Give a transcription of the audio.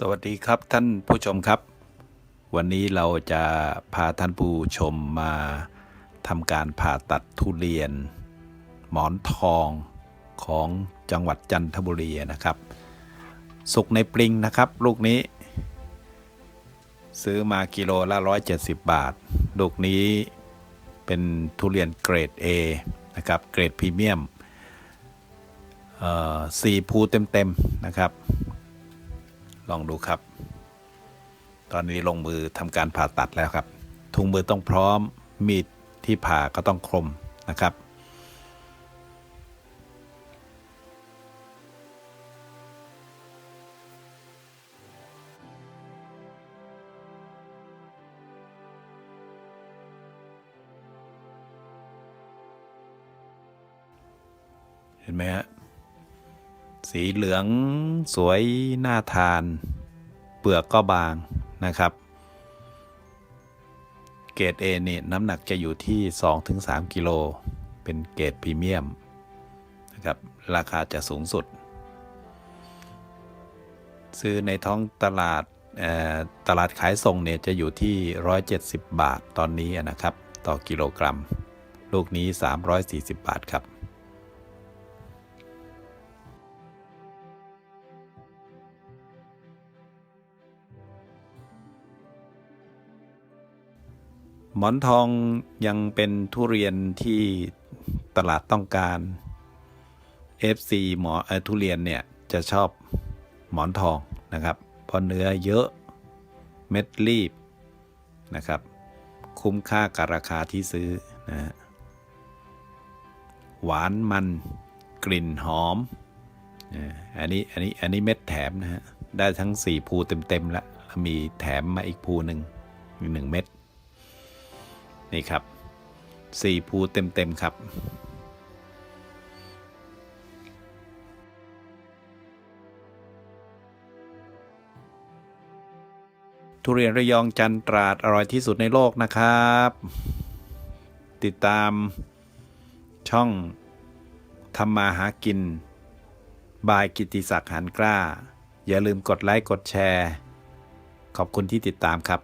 สวัสดีครับท่านผู้ชมครับ วันนี้เราจะพาท่านผู้ชมมาทำการผ่าตัดทุเรียน หมอนทองของจังหวัดจันทบุรีนะครับ สุกในปริงนะครับ ลูกนี้ ซื้อมากิโลละ 170 บาท ลูกนี้เป็นทุเรียนเกรด A นะครับ เกรดพรีเมียมสี่ภูเต็มๆนะครับ ลองดูครับ ตอนนี้ลงมือทำการผ่าตัดแล้วครับ ถุงมือต้องพร้อม มีดที่ผ่าก็ต้องคมนะครับ เห็นไหมฮะ สีเหลืองสวยน่าทาน เปลือกก็บางนะครับ เกรด A นี่น้ำหนักจะอยู่ที่ 2-3 กิโล เป็นเกรดพรีเมียมนะครับราคาจะสูงสุด ซื้อในท้องตลาดตลาดขายส่งเนี่ยจะอยู่ที่ 170 บาทตอนนี้นะครับ ต่อกิโลกรัม ลูกนี้ 340 บาทครับ หมอนทองยังเป็นทุเรียนที่ตลาดต้องการ FC หมออทุเรียนเนี่ยจะชอบหมอนทองนะครับ เพราะเนื้อเยอะเม็ดรีบนะครับ คุ้มค่ากับราคาที่ซื้อนะฮะหวานมันกลิ่นหอมอันนี้อันนี้อันนี้เม็ดแถมนะฮะได้ทั้ง 4 ภูเต็มๆแล้วแล้วมีแถมมาอีกภูหนึ่งอีกหนึ่งเม็ด นี่ครับสี่ภูเต็มๆครับทุเรียนระยองจันตราดอร่อยที่สุดในโลกนะครับ ติดตามช่องทำมาหากิน บายกิติศักดิ์หันกล้า อย่าลืมกดไลค์ กดแชร์ ขอบคุณที่ติดตามครับ